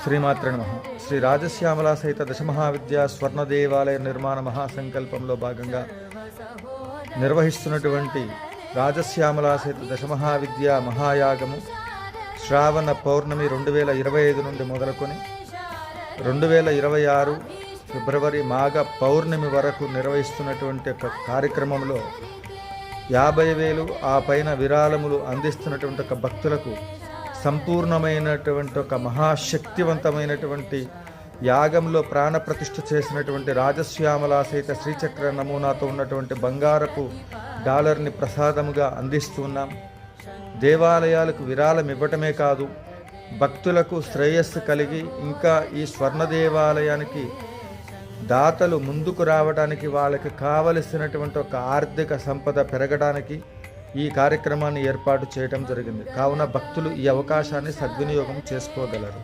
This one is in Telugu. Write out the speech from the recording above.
శ్రీమాత్ర నమ. శ్రీ రాజశ్యామల సహిత దశమహావిద్య స్వర్ణ దేవాలయ నిర్మాణ మహాసంకల్పంలో భాగంగా నిర్వహిస్తున్నటువంటి రాజశ్యామల సహిత దశమహావిద్య మహాయాగము శ్రావణ పౌర్ణమి రెండు వేల ఇరవై ఐదు నుండి మొదలుకొని రెండు వేల ఇరవై ఆరు ఫిబ్రవరి మాఘ పౌర్ణమి వరకు నిర్వహిస్తున్నటువంటి ఒక కార్యక్రమంలో యాభై వేలు ఆ పైన విరాళములు అందిస్తున్నటువంటి ఒక భక్తులకు సంపూర్ణమైనటువంటి ఒక మహాశక్తివంతమైనటువంటి యాగంలో ప్రాణప్రతిష్ఠ చేసినటువంటి రాజశ్యామల సహిత శ్రీచక్ర నమూనాతో ఉన్నటువంటి బంగారపు డాలర్ని ప్రసాదముగా అందిస్తున్నాం దేవాలయాలకు విరాళం ఇవ్వటమే కాదు భక్తులకు శ్రేయస్సు కలిగి ఇంకా ఈ స్వర్ణ దేవాలయానికి దాతలు ముందుకు రావడానికి వాళ్ళకి కావలసినటువంటి ఒక ఆర్థిక సంపద పెరగడానికి ఈ కార్యక్రమాన్ని ఏర్పాటు చేయడం జరిగింది. కావున భక్తులు ఈ అవకాశాన్ని సద్వినియోగం చేసుకోగలరు.